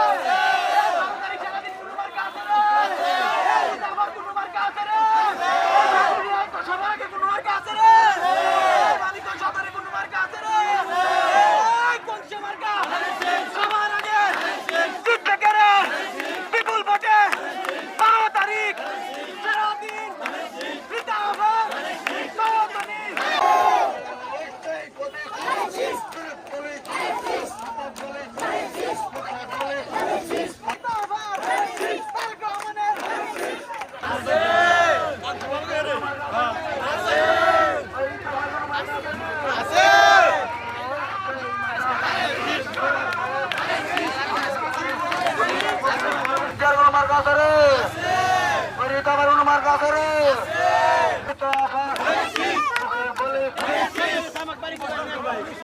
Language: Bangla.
Yeah. ওই অনুমার বারুন